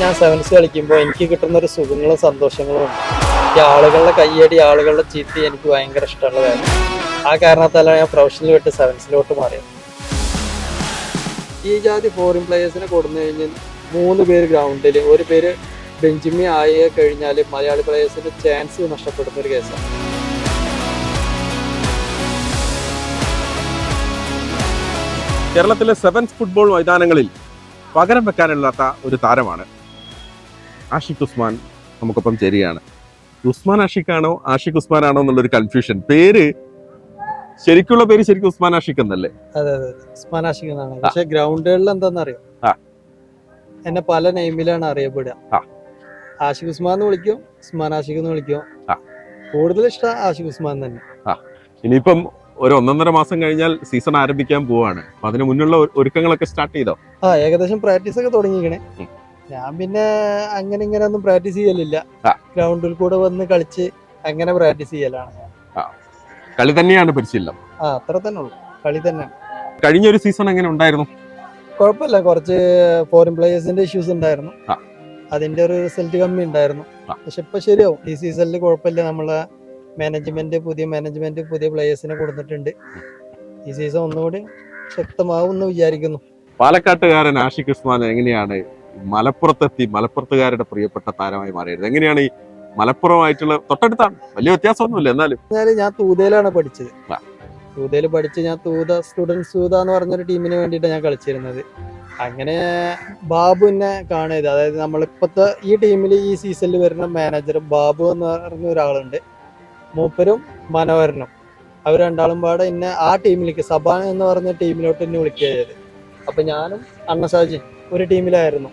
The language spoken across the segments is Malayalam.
ഞാൻ സെവൻസ് കളിക്കുമ്പോൾ എനിക്ക് കിട്ടുന്ന ഒരു സുഖങ്ങളും സന്തോഷങ്ങളും ഉണ്ട്. ഈ ആളുകളുടെ കയ്യടി ആളുകളുടെ ചീത്തി എനിക്ക് ഭയങ്കര ഇഷ്ടമുള്ള കാര്യം. ആ കാരണത്താലാണ് ഞാൻ പ്രൊഫഷണൽ വിട്ട് സെവൻസിലോട്ട് മാറിയത്. ഈ ജാതി ഫോറിൻ പ്ലേയേഴ്സിനെ കൊടുന്നു കഴിഞ്ഞാൽ മൂന്ന് പേര് ഗ്രൗണ്ടിൽ ഒരു പേര് ബെഞ്ചിമി ആയി കഴിഞ്ഞാൽ മലയാളി പ്ലേയേഴ്സിന് ചാൻസ് നഷ്ടപ്പെടുന്ന ഒരു കേസാണ് കേരളത്തിലെ സെവൻസ് ഫുട്ബോൾ മൈതാനങ്ങളിൽ പകരം വെക്കാനില്ലാത്ത ഒരു താരമാണ് ആഷിഖ് ഉസ്മാൻ നമുക്കൊപ്പം ചേരുകയാണ്. ഉസ്മാൻ ആഷിഖാണോ ആഷിഖ് ഉസ്മാൻ ആണോ എന്നുള്ളൊരു കൺഫ്യൂഷൻ പേര് ശരിക്കുള്ള പേര് ശരിക്കും ഉസ്മാൻ ആഷിഖ് എന്നല്ലേ? അതെ അതെ ഉസ്മാൻ ആഷിഖ് എന്നാണ്. പക്ഷെ ഗ്രൗണ്ടുകളിൽ എന്താണെന്നറിയോ. എന്നെ പല നെയിമിലാണ് അറിയപ്പെടുക. ആഷിഖ് ഉസ്മാൻ എന്ന് വിളിക്കും ഉസ്മാൻ ആഷിഖ് എന്ന് വിളിക്കും. കൂടുതൽ ഇഷ്ടം ആഷിഖ് ഉസ്മാൻ തന്നെ. ഇനിയിപ്പം ഒരു ഒന്നൊന്നര മാസം കഴിഞ്ഞാൽ സീസൺ ആരംഭിക്കാൻ പോവാണ്. അപ്പൊ അതിന് മുന്നുള്ള ഒരുക്കങ്ങളൊക്കെ സ്റ്റാർട്ട് ചെയ്തോ? ആ ഏകദേശം പ്രാക്ടീസ് ഒക്കെ തുടങ്ങിക്കണേ ഉം. ഞാൻ പിന്നെ അങ്ങനെ ഇങ്ങനെ ഒന്നും പ്രാക്ടീസ് ചെയ്യലില്ല. ഗ്രൗണ്ടിൽ കൂടെ വന്ന് കളിച്ച് അങ്ങനെ പ്രാക്ടീസ് ചെയ്യലാണ്. കളി തന്നെയാണ് പരിശീലനം? ആ അത്ര തന്നെ ഉള്ളു. കളി തന്നെ. കഴിഞ്ഞ ഒരു സീസൺ എങ്ങനെ ഉണ്ടായിരുന്നു? കുഴപ്പമില്ല. കുറച്ച് ഫോറിൻ പ്ലേയേഴ്സിന്റെ ഇഷ്യൂസ് ഉണ്ടായിരുന്നു. അതിന്റെ ഒരു റിസൾട്ട് കമ്മി ഉണ്ടായിരുന്നു. പക്ഷെ ഇപ്പൊ ശരിയാവും. ഈ സീസണിൽ കുഴപ്പമില്ല. നമ്മളെ മാനേജ്മെന്റ് പുതിയ മാനേജ്മെന്റ് പുതിയ പ്ലേയേഴ്സിനെ കൊടുത്തിട്ടുണ്ട്. ഈ സീസൺ ഒന്നുകൂടി ശക്തമാവും എന്ന് വിചാരിക്കുന്നു. പാലക്കാട്ടുകാരൻ ആഷിഖ് ഉസ്മാൻ എങ്ങനെയാണ് മലപ്പുറത്തെത്തി മലപ്പുറത്തുകാരുടെ പ്രിയപ്പെട്ട താരമായി മാറിയത്. എങ്ങനെയാണ് ഈ മലപ്പുറമായിട്ടുള്ള തൊട്ടടുത്താണ്. വലിയ വ്യത്യാസമൊന്നുമില്ല എന്നാലും. ഞാൻ തൂതയിലാണ് പഠിച്ചത്. തൂതയിൽ പഠിച്ച് ഞാൻ തൂത സ്റ്റുഡൻസ് തൂത എന്ന് പറഞ്ഞൊരു ടീമിന് വേണ്ടിയിട്ട് ഞാൻ കളിച്ചിരുന്നത്. അങ്ങനെ ബാബു എന്നെ കാണരുത് അതായത് നമ്മളിപ്പോഴത്തെ ഈ ടീമിൽ ഈ സീസണിൽ വരുന്ന മാനേജർ ബാബു എന്ന് പറഞ്ഞ ഒരാളുണ്ട്. മൂപ്പരും മനോഹരനും. അവർ രണ്ടാളും പാടെ എന്നെ ആ ടീമിലേക്ക് സബാൻ എന്ന് പറഞ്ഞ ടീമിലോട്ട് എന്നെ വിളിക്കുക ചെയ്തത്. അപ്പം ഞാനും അണ്ണസാജി ഒരു ടീമിലായിരുന്നു.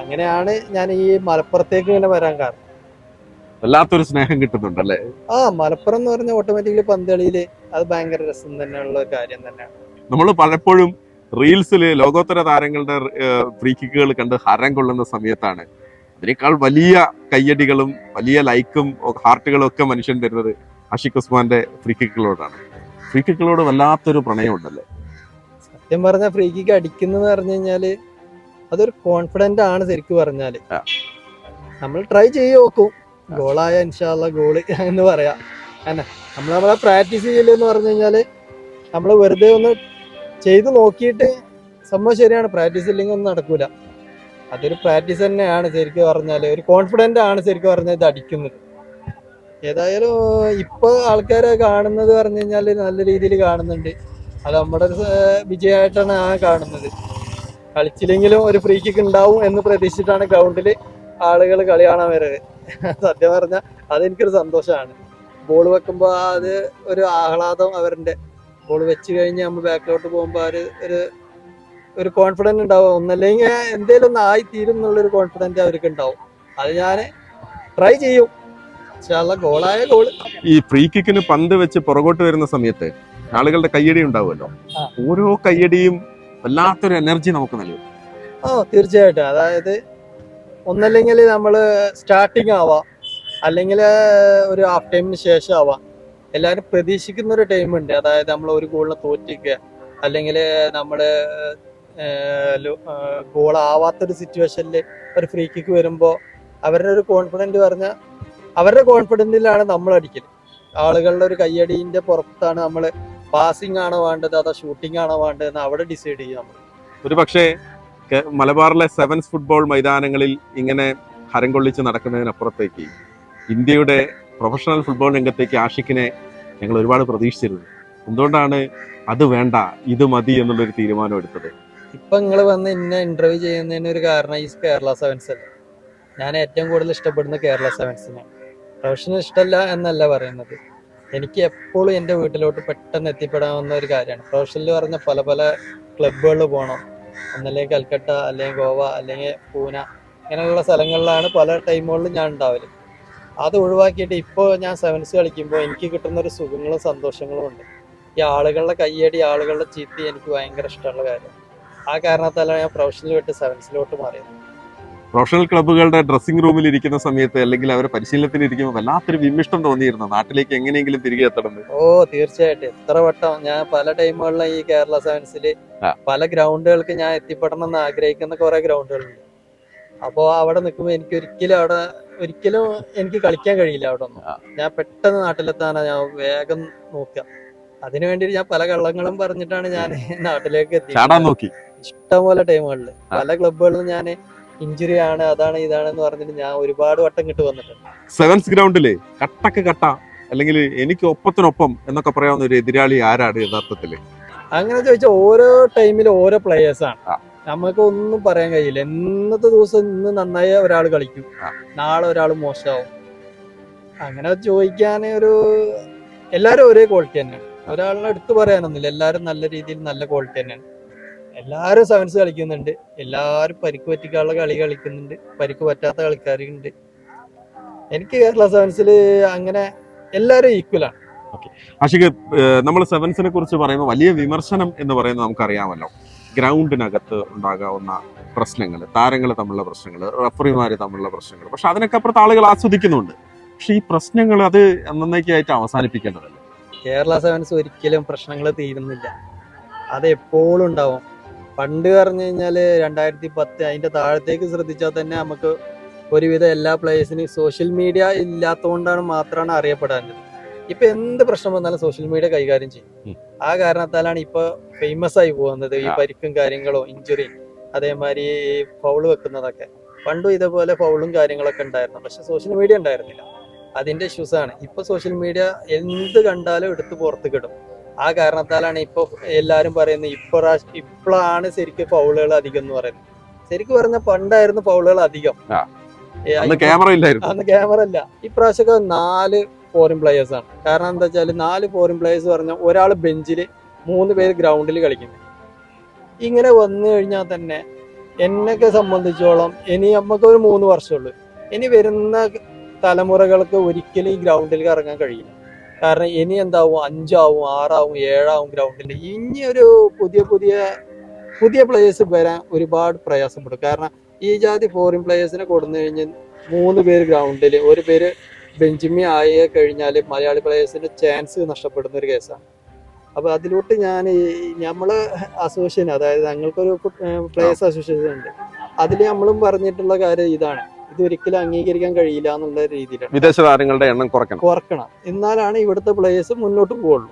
അങ്ങനെയാണ് ഞാൻ ഈ മലപ്പുറത്തേക്ക് ഇങ്ങനെ വരാൻ കാരണം. വല്ലാത്തൊരു സ്നേഹം കിട്ടുന്നുണ്ടല്ലേ? ആ മലപ്പുറം എന്ന് പറഞ്ഞ ഓട്ടോമാറ്റിക്കലി പന്തളിയിൽ അത് ഭയങ്കര രസം തന്നെയുള്ള ഒരു കാര്യം തന്നെയാണ്. നമ്മൾ പലപ്പോഴും റീൽസിൽ ലോകോത്തര താരങ്ങളുടെ ഫ്രീ കിക്കുകൾ കണ്ട് ഹരം കൊള്ളുന്ന സമയത്താണ്. അതിനേക്കാൾ വലിയ കയ്യടികളും വലിയ ലൈക്കും ഹാർട്ടുകളും ഒക്കെ മനുഷ്യൻ തരുന്നത് അഷിഖ് ഉസ്മാന്റെ ഫ്രീ കിക്കുകളോടാണ് ഫ്രീ കിക്കുകളോട് വല്ലാത്തൊരു പ്രണയമുണ്ടല്ലേ? സത്യം പറഞ്ഞ ഫ്രീ കിക്ക് അടിക്കുന്ന പറഞ്ഞു കഴിഞ്ഞാൽ അതൊരു കോൺഫിഡന്റ് ആണ് ശരിക്കും പറഞ്ഞാൽ. നമ്മൾ ട്രൈ ചെയ്ത് നോക്കും. ഗോളായ ഇൻഷാല്ല ഗോൾ എന്ന് പറയാ. അന്നെ നമ്മൾ നമ്മളെ പ്രാക്ടീസ് ചെയ്യലെന്ന് പറഞ്ഞു കഴിഞ്ഞാൽ നമ്മൾ വെറുതെ ഒന്ന് ചെയ്ത് നോക്കിയിട്ട് സംഭവം ശരിയാണ്. പ്രാക്ടീസ് ഇല്ലെങ്കിൽ ഒന്നും നടക്കൂല. അതൊരു പ്രാക്ടീസ് തന്നെയാണ് ശരിക്കും പറഞ്ഞാൽ. ഒരു കോൺഫിഡന്റ് ആണ് ശരിക്കും പറഞ്ഞാൽ ഇത് അടിക്കുന്നത്. ഏതായാലും ഇപ്പൊ ആൾക്കാരെ കാണുന്നത് പറഞ്ഞു കഴിഞ്ഞാൽ നല്ല രീതിയിൽ കാണുന്നുണ്ട്. അത് നമ്മുടെ ഒരു വിജയമായിട്ടാണ് ആ കാണുന്നത്. കളിച്ചില്ലെങ്കിലും ഒരു ഫ്രീ കിക്ക് ഉണ്ടാവും എന്ന് പ്രതീക്ഷിച്ചിട്ടാണ് ഗ്രൗണ്ടിൽ ആളുകൾ കളി കാണാൻ വരുന്നത് സത്യം പറഞ്ഞാൽ അതെനിക്കൊരു സന്തോഷമാണ്. ബോൾ വെക്കുമ്പോൾ അത് ഒരു ആഹ്ലാദം അവരുടെ ബോൾ വെച്ച് കഴിഞ്ഞ് നമ്മൾ ബാക്കിലോട്ട് പോകുമ്പോൾ അവർ ഒരു ഒരു കോൺഫിഡൻസ് ഉണ്ടാവും. ഒന്നല്ലെങ്കിൽ എന്തേലും ഒന്ന് ആയി തീരും എന്നുള്ളൊരു കോൺഫിഡന്റ് അവർക്ക് ഉണ്ടാവും. അത് ഞാൻ ട്രൈ ചെയ്യും. ഗോളായ ഗോൾ ഈ ഫ്രീ കിക്കിന് പന്ത് വെച്ച് പുറകോട്ട് വരുന്ന സമയത്ത് ആളുകളുടെ കയ്യടി ഉണ്ടാവുമല്ലോ? ഓരോ കയ്യടിയും വല്ലാത്തൊരു എനർജി നമുക്ക് നൽകും. ആ തീർച്ചയായിട്ടും. അതായത് ഒന്നല്ലെങ്കിൽ നമ്മൾ സ്റ്റാർട്ടിങ് ആവാം. അല്ലെങ്കിൽ ഒരു ഹാഫ് ടൈമിന് ശേഷം ആവാം. എല്ലാവരും പ്രതീക്ഷിക്കുന്ന ഒരു ടൈം ഉണ്ട്. അതായത് നമ്മൾ ഒരു ഗോളിനെ തോറ്റിക്കുക അല്ലെങ്കിൽ നമ്മൾ ഗോൾ ആവാത്തൊരു സിറ്റുവേഷനിൽ ഒരു ഫ്രീ കിക്ക് വരുമ്പോൾ അവരുടെ ഒരു കോൺഫിഡന്റ് പറഞ്ഞാൽ അവരുടെ കോൺഫിഡന്റിലാണ് നമ്മൾ അടിക്കൽ ആളുകളുടെ ഒരു കയ്യടീന്റെ പുറത്താണ് നമ്മൾ പാസിംഗ് ആണോ വേണ്ടത് അതോ ഷൂട്ടിംഗ് ആണോ വേണ്ടതെന്ന് അവിടെ ഡിസൈഡ് ചെയ്യും നമ്മൾ ഒരു പക്ഷേ മലബാറിലെ സെവൻസ് ഫുട്ബോൾ മൈതാനങ്ങളിൽ ഇങ്ങനെ ഹരം കൊള്ളിച്ച് നടക്കുന്നതിനപ്പുറത്തേക്ക് ഇന്ത്യയുടെ പ്രൊഫഷണൽ ഫുട്ബോൾ രംഗത്തേക്ക് ആഷിക്കിനെ ഞങ്ങൾ ഒരുപാട് പ്രതീക്ഷിച്ചിരുന്നു. എന്തുകൊണ്ടാണ് അത് വേണ്ട ഇത് മതി എന്നുള്ളൊരു തീരുമാനം എടുത്തത്? ഇപ്പൊ നിങ്ങൾ വന്ന് എന്നെ ഇന്റർവ്യൂ ചെയ്യുന്നതിന് ഒരു കാരണം ഈ കേരള സെവൻസ് അല്ല? ഞാൻ ഏറ്റവും കൂടുതൽ ഇഷ്ടപ്പെടുന്ന കേരള സെവൻസിനെ പ്രൊഫഷണൽ ഇഷ്ടമല്ല എന്നല്ല പറയുന്നത്. എനിക്ക് എപ്പോഴും എന്റെ വീട്ടിലോട്ട് പെട്ടെന്ന് എത്തിപ്പെടാവുന്ന ഒരു കാര്യമാണ്. പ്രൊഫഷണൽ പറഞ്ഞ പല പല ക്ലബുകളിൽ പോകണം ഒന്നല്ലെങ്കിൽ കൽക്കട്ട അല്ലെങ്കിൽ ഗോവ അല്ലെങ്കിൽ പൂന ഇങ്ങനെയുള്ള സ്ഥലങ്ങളിലാണ് പല ടൈമുകളിലും ഞാൻ ഉണ്ടാവൽ. അത് ഒഴിവാക്കിയിട്ട് ഇപ്പോൾ ഞാൻ സെവൻസ് കളിക്കുമ്പോൾ എനിക്ക് കിട്ടുന്ന ഒരു സുഖങ്ങളും സന്തോഷങ്ങളും ഉണ്ട്. ഈ ആളുകളുടെ കയ്യടി ആളുകളുടെ ചീത്തി എനിക്ക് ഭയങ്കര ഇഷ്ടമുള്ള കാര്യം. ആ കാരണത്താലാണ് ഞാൻ പ്രൊഫഷണൽ വിട്ട് സെവൻസിലോട്ട് മാറിയത്. പ്രൊഫഷണൽ ക്ലബ്ബുകളുടെ ഡ്രസ്സിംഗ് റൂമിൽ ഇരിക്കുന്ന സമയത്ത് അല്ലെങ്കിൽ അവരെ പരിശീലനത്തിന് ഇരിക്കുമ്പോൾ വല്ലാത്തൊരു വിമിഷ്ടം തോന്നിയിരുന്നു. നാട്ടിലേക്ക് എങ്ങനെയെങ്കിലും തിരികെ എത്തണം ഓ തീർച്ചയായിട്ടും. എത്ര വട്ടം ഞാൻ പല ടൈമുകളിലും ഈ കേരള സെവൻസിൽ പല ഗ്രൗണ്ടുകൾക്ക് ഞാൻ എത്തിപ്പെടണം എന്ന് ആഗ്രഹിക്കുന്ന കുറെ ഗ്രൗണ്ടുകളുണ്ട്. അപ്പോ അവിടെ നിൽക്കുമ്പോൾ എനിക്ക് ഒരിക്കലും അവിടെ ഒരിക്കലും എനിക്ക് കളിക്കാൻ കഴിയില്ല അവിടെ ഒന്നും. ഞാൻ പെട്ടെന്ന് നാട്ടിലെത്താനാ ഞാൻ വേഗം നോക്കുക. അതിനു വേണ്ടി ഞാൻ പല കള്ളങ്ങളും പറഞ്ഞിട്ടാണ് ഞാൻ നാട്ടിലേക്ക് എത്തിയത്. ഇഷ്ടംപോലെ ടൈമുകളിൽ. പല ക്ലബുകളിലും ഞാൻ ഇഞ്ചുറി ആണ് അതാണ് ഇതാണെന്ന് പറഞ്ഞിട്ട് ഞാൻ ഒരുപാട് വട്ടം കിട്ടു വന്നിട്ടുണ്ട്. സെവൻസ് ഗ്രൗണ്ടിൽ കട്ടക്ക് കട്ട അല്ലെങ്കിൽ എനിക്ക് ഒപ്പത്തിനൊപ്പം എന്നൊക്കെ പറയാവുന്ന ഒരു എതിരാളി ആരാണ് യഥാർത്ഥത്തിൽ അങ്ങനെ ചോദിച്ചാൽ ഓരോ ടൈമിലും ഓരോ പ്ലേയേഴ്സ് ആണ്. നമുക്ക് ഒന്നും പറയാൻ കഴിയില്ല. ഇന്നത്തെ ദിവസം ഇന്ന് നന്നായി ഒരാൾ കളിക്കും. നാളെ ഒരാൾ മോശമാവും. അങ്ങനെ ചോദിക്കാൻ ഒരു എല്ലാരും ഒരേ ക്വാളിറ്റി തന്നെയാണ്. ഒരാളിനെ എടുത്തു പറയാനൊന്നുമില്ല. എല്ലാരും നല്ല രീതിയിൽ നല്ല ക്വാളിറ്റി തന്നെയാണ്. എല്ലാരും സെവൻസ് കളിക്കുന്നുണ്ട്. എല്ലാവരും പരിക്ക് പറ്റിക്കാനുള്ള കളി കളിക്കുന്നുണ്ട്. പരിക്ക് പറ്റാത്ത കളിക്കാരുണ്ട് എനിക്ക് കേരള സെവൻസിൽ അങ്ങനെ എല്ലാവരും ഈക്വലാണ് ആഷിക്ക് നമ്മൾ സെവൻസിനെ കുറിച്ച് പറയുമ്പോൾ വലിയ വിമർശനം എന്ന് പറയുന്നത് നമുക്കറിയാമല്ലോ. ഗ്രൗണ്ടിനകത്ത് ഉണ്ടാകാവുന്ന പ്രശ്നങ്ങൾ താരങ്ങൾ തമ്മിലുള്ള പ്രശ്നങ്ങൾ റഫറിമാർ തമ്മിലുള്ള പ്രശ്നങ്ങൾ പക്ഷെ അതിനൊക്കെ അപ്പുറത്ത് ആളുകൾ ആസ്വദിക്കുന്നുണ്ട്. പക്ഷെ ഈ പ്രശ്നങ്ങൾ അത് എന്നേക്കായിട്ട് അവസാനിപ്പിക്കേണ്ടതല്ലേ? കേരള സെവൻസ് ഒരിക്കലും പ്രശ്നങ്ങൾ തീരുന്നില്ല. അത് എപ്പോഴും ഉണ്ടാവും. പണ്ട് പറഞ്ഞു കഴിഞ്ഞാൽ രണ്ടായിരത്തി പത്ത് അതിന്റെ താഴത്തേക്ക് ശ്രദ്ധിച്ചാൽ തന്നെ നമുക്ക് ഒരുവിധം എല്ലാ പ്ലേയേഴ്സിനും സോഷ്യൽ മീഡിയ ഇല്ലാത്തതുകൊണ്ടാണ് മാത്രമാണ് അറിയപ്പെടാഞ്ഞത്. ഇപ്പൊ എന്ത് പ്രശ്നം വന്നാലും സോഷ്യൽ മീഡിയ കൈകാര്യം ചെയ്യും. ആ കാരണത്താലാണ് ഇപ്പൊ ഫേമസ് ആയി പോകുന്നത് ഈ പരിക്കും കാര്യങ്ങളോ ഇഞ്ചുറി അതേമാതിരി ഫൗൾ ഫൗൾ വെക്കുന്നതൊക്കെ. പണ്ടും ഇതേപോലെ ഫൗളും കാര്യങ്ങളൊക്കെ ഉണ്ടായിരുന്നു. പക്ഷെ സോഷ്യൽ മീഡിയ ഉണ്ടായിരുന്നില്ല. അതിന്റെ ഇഷ്യൂസ് ആണ്. ഇപ്പൊ സോഷ്യൽ മീഡിയ എന്ത് കണ്ടാലും എടുത്ത് പുറത്ത് കിടും. ആ കാരണത്താലാണ് ഇപ്പൊ എല്ലാരും പറയുന്നത് ഇപ്പൊ ഇപ്പോഴാണ് ശരിക്കും ഫൗളുകൾ അധികം എന്ന് പറയുന്നത്. ശരിക്കും പറഞ്ഞ പണ്ടായിരുന്നു ഫൗളുകൾ അധികം. അന്ന് ക്യാമറ ഇല്ലായിരുന്നു. അന്ന് ക്യാമറ അല്ല. ഇപ്രാവശ്യമൊക്കെ നാല് ഫോറിൻ പ്ലേയേഴ്സ് ആണ്. കാരണം എന്താ വെച്ചാൽ നാല് ഫോറിൻ പ്ലേയേഴ്സ് പറഞ്ഞാൽ ഒരാൾ ബെഞ്ചിൽ മൂന്ന് പേര് ഗ്രൗണ്ടിൽ കളിക്കുന്നു. ഇങ്ങനെ വന്നു കഴിഞ്ഞാൽ തന്നെ എന്നൊക്കെ സംബന്ധിച്ചോളം ഇനി നമുക്ക് ഒരു മൂന്ന് വർഷമുള്ളൂ ഇനി വരുന്ന തലമുറകൾക്ക് ഒരിക്കലും ഈ ഗ്രൗണ്ടിൽ ഇറങ്ങാൻ കഴിയില്ല. കാരണം ഇനി എന്താവും? അഞ്ചാവും ആറാവും ഏഴാവും ഗ്രൗണ്ടിൽ ഇനി ഒരു പുതിയ പുതിയ പുതിയ പ്ലേയേഴ്സ് വരാൻ ഒരുപാട് പ്രയാസം പ്രയാസപ്പെടും കാരണം ഈ ജാതി ഫോറിൻ പ്ലേയേഴ്സിനെ കൊടുന്നു കഴിഞ്ഞാൽ മൂന്ന് പേര് ഗ്രൗണ്ടിൽ ഒരു പേര് ബെഞ്ചിമി ആയി കഴിഞ്ഞാൽ മലയാളി പ്ലേയേഴ്സിന്റെ ചാൻസ് നഷ്ടപ്പെടുന്ന ഒരു കേസാണ് അപ്പോൾ അതിലോട്ട് ഞാൻ നമ്മൾ അസോസിയേഷൻ അതായത് ഞങ്ങൾക്കൊരു പ്ലേയേഴ്സ് അസോസിയേഷൻ ഉണ്ട്. അതിൽ നമ്മളും പറഞ്ഞിട്ടുള്ള കാര്യം ഇതാണ്. ഇത് ഒരിക്കലും അംഗീകരിക്കാൻ കഴിയില്ല എന്നുള്ള രീതിയിലാണ്. വിദേശ താരങ്ങളുടെ എണ്ണം കുറയ്ക്കണം. കുറക്കണം. എന്നാലാണ് ഇവിടുത്തെ പ്ലേയേഴ്സ് മുന്നോട്ട് പോകുള്ളൂ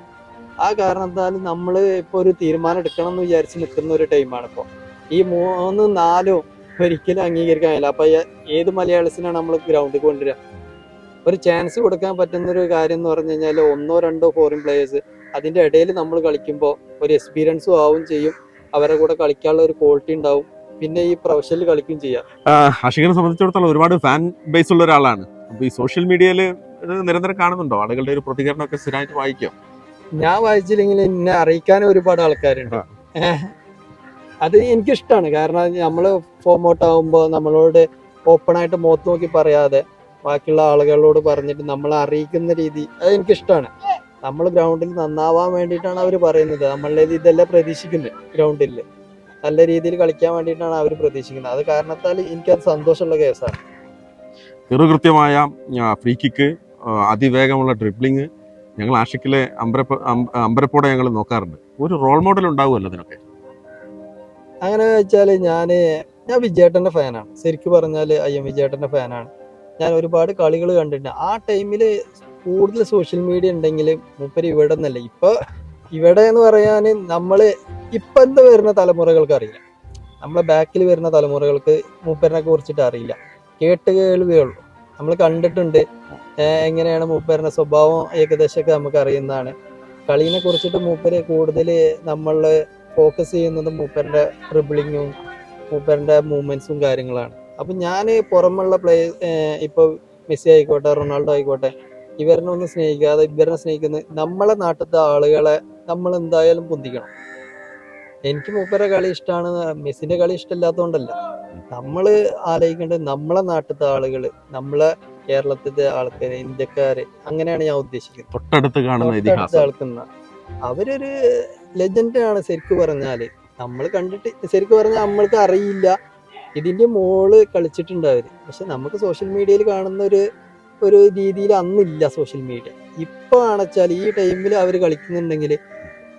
ആ കാരണത്താൽ നമ്മൾ ഇപ്പൊ ഒരു തീരുമാനം എടുക്കണം എന്ന് വിചാരിച്ച് നിൽക്കുന്ന ഒരു ടൈമാണ് ഇപ്പോൾ ഈ മൂന്നും നാലും ഒരിക്കലും അംഗീകരിക്കാൻ കഴിയില്ല. അപ്പൊ ഏത് മലയാളിസിനാണ് നമ്മൾ ഗ്രൗണ്ടിൽ കൊണ്ടുവരിക? ഒരു ചാൻസ് കൊടുക്കാൻ പറ്റുന്ന ഒരു കാര്യം എന്ന് പറഞ്ഞു കഴിഞ്ഞാൽ ഒന്നോ രണ്ടോ ഫോറിൻ പ്ലേയേഴ്സ് അതിന്റെ ഇടയിൽ നമ്മൾ കളിക്കുമ്പോൾ ഒരു എക്സ്പീരിയൻസും ആവും ചെയ്യും. അവരുടെ കൂടെ കളിക്കാനുള്ള ഒരു ക്വാളിറ്റി ഉണ്ടാവും. പിന്നെ ഈ പ്രൊഫഷനിൽ കളിക്കുകയും ചെയ്യാം. അഷികനെ സംബന്ധിച്ചിടത്തോളം ഒരുപാട് ഫാൻ ബേസ് ഉള്ള ഒരാളാണ്. അപ്പൊ ഈ സോഷ്യൽ മീഡിയയിൽ നിരന്തരം കാണുന്നുണ്ടോ? ആളുകളുടെ ഒരു പ്രതികരണമൊക്കെ സ്ഥിരമായിട്ട് വായിക്കും. ഞാൻ വായിച്ചില്ലെങ്കിൽ എന്നെ അറിയിക്കാൻ ഒരുപാട് ആൾക്കാരുണ്ട്. അത് എനിക്കിഷ്ടമാണ് കാരണം നമ്മൾ ഫോം ഔട്ട് ആകുമ്പോൾ നമ്മളോട് ഓപ്പൺ ആയിട്ട് മുഖത്ത് നോക്കി പറയാതെ ബാക്കിയുള്ള ആളുകളോട് പറഞ്ഞിട്ട് നമ്മളെ അറിയിക്കുന്ന രീതി അത് എനിക്കിഷ്ടമാണ് നമ്മൾ ഗ്രൗണ്ടിൽ നന്നാവാൻ വേണ്ടിയിട്ടാണ് അവർ പറയുന്നത്. നമ്മളുടെ ഇതെല്ലാം പ്രതീക്ഷിക്കുന്നത് ഗ്രൗണ്ടിൽ നല്ല രീതിയിൽ കളിക്കാൻ വേണ്ടിയിട്ടാണ് അവർ പ്രതീക്ഷിക്കുന്നത്. അത് കാരണത്താൽ എനിക്കത് സന്തോഷമുള്ള കേസാണ്. ചെറുകൃത്യമായ ഫ്രീ കിക്ക് അതിവേഗമുള്ള ഡ്രിബ്ലിങ് ഞങ്ങൾ ആഷിക്കിലെ അമ്പരപ്പ അമ്പരപ്പോടെ ഞങ്ങൾ നോക്കാറുണ്ട്. ഒരു റോൾ മോഡൽ ഉണ്ടാവുമല്ലോ അതിനൊക്കെ? അങ്ങനെ വെച്ചാൽ ഞാൻ ഞാൻ വിജയേട്ടന്റെ ഫാനാണ്. ശരിക്കും പറഞ്ഞാൽ ഐ എം വിജയേട്ടന്റെ ഫാനാണ്. ഞാൻ ഒരുപാട് കളികൾ കണ്ടിട്ടുണ്ട്. ആ ടൈമിൽ കൂടുതൽ സോഷ്യൽ മീഡിയ ഉണ്ടെങ്കിൽ മൂപ്പര് ഇവിടെ നിന്നല്ല ഇപ്പൊ ഇവിടെ എന്ന് പറയാൻ നമ്മൾ ഇപ്പോഴത്തെ വരുന്ന തലമുറകൾക്ക് അറിയില്ല. നമ്മളെ ബാക്കിൽ വരുന്ന തലമുറകൾക്ക് മൂപ്പരനെ കുറിച്ചിട്ട് അറിയില്ല. കേട്ട് കേൾവിയേ ഉള്ളൂ. നമ്മൾ കണ്ടിട്ടുണ്ട് എങ്ങനെയാണ് മൂപ്പരന്റെ സ്വഭാവം ഏകദേശമൊക്കെ നമുക്ക് അറിയുന്നതാണ്. കളീനെ കുറിച്ചിട്ട് മൂപ്പര് കൂടുതൽ നമ്മൾ ഫോക്കസ് ചെയ്യുന്നത് മൂപ്പരന്റെ ട്രിബിളിങ്ങും മൂപ്പരന്റെ മൂവ്മെൻസും കാര്യങ്ങളാണ്. അപ്പം ഞാൻ പുറമുള്ള പ്ലേ ഇപ്പോൾ മെസ്സി ആയിക്കോട്ടെ റൊണാൾഡോ ആയിക്കോട്ടെ ഇവരനെ ഒന്ന് സ്നേഹിക്കാതെ ഇവരനെ സ്നേഹിക്കുന്ന നമ്മളെ നാട്ടിലത്തെ ആളുകളെ നമ്മൾ എന്തായാലും പൊന്തിക്കണം. എനിക്ക് മൂപ്പരെ കളി ഇഷ്ടമാണ് മെസ്സിന്റെ കളി ഇഷ്ടമില്ലാത്തതുകൊണ്ടല്ല നമ്മൾ ആലോചിക്കേണ്ടത് നമ്മളെ നാട്ടിലത്തെ ആളുകൾ നമ്മളെ കേരളത്തിലെ ആൾക്കാര് ഇന്ത്യക്കാര് അങ്ങനെയാണ് ഞാൻ ഉദ്ദേശിക്കുന്നത്. തൊട്ടടുത്ത് കാണുന്ന അവരൊരു ലെജൻഡാണ് ശരിക്കും പറഞ്ഞാൽ. നമ്മൾ കണ്ടിട്ട് ശരിക്കും പറഞ്ഞാൽ നമ്മൾക്ക് അറിയില്ല. ഇതിന്റെ മോൾ കളിച്ചിട്ടുണ്ട് അവർ. പക്ഷെ നമുക്ക് സോഷ്യൽ മീഡിയയിൽ കാണുന്ന ഒരു ഒരു രീതിയിൽ അന്നില്ല സോഷ്യൽ മീഡിയ. ഇപ്പൊ ആണെച്ചാൽ ഈ ടൈമിൽ അവർ കളിക്കുന്നുണ്ടെങ്കിൽ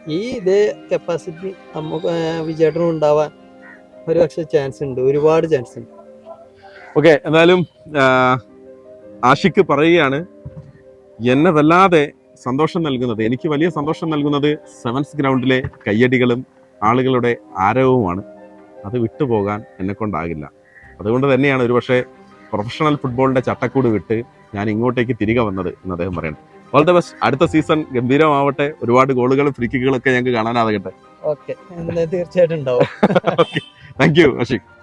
ഈ ഇതേ കപ്പാസിറ്റി നമുക്ക് വിജയേട്ടനും ഉണ്ടാവാൻ ഒരു പക്ഷെ ചാൻസ് ഉണ്ട്. ഒരുപാട് ചാൻസ് ഉണ്ട്. ഓക്കെ എന്നാലും ആഷിക്ക് പറയുകയാണ്. എന്നെ വല്ലാതെ സന്തോഷം നൽകുന്നത് എനിക്ക് വലിയ സന്തോഷം നൽകുന്നത് സെവൻസ് ഗ്രൗണ്ടിലെ കയ്യടികളും ആളുകളുടെ ആരവവുമാണ് അത് വിട്ടുപോകാൻ എന്നെ കൊണ്ടാകില്ല. അതുകൊണ്ട് തന്നെയാണ് ഒരുപക്ഷെ പ്രൊഫഷണൽ ഫുട്ബോളിന്റെ ചട്ടക്കൂട് വിട്ട് ഞാൻ ഇങ്ങോട്ടേക്ക് തിരികെ വന്നത് എന്ന് അദ്ദേഹം പറയുന്നത് ഓൾ ദ ബെസ്റ്റ് അടുത്ത സീസൺ ഗംഭീരമാവട്ടെ. ഒരുപാട് ഗോളുകളും ഫ്രീ കിക്കുകളൊക്കെ ഞങ്ങൾക്ക് കാണാനാകട്ടെ. ഓക്കെ തീർച്ചയായിട്ടും ഉണ്ടാവും. Thank you Ashiq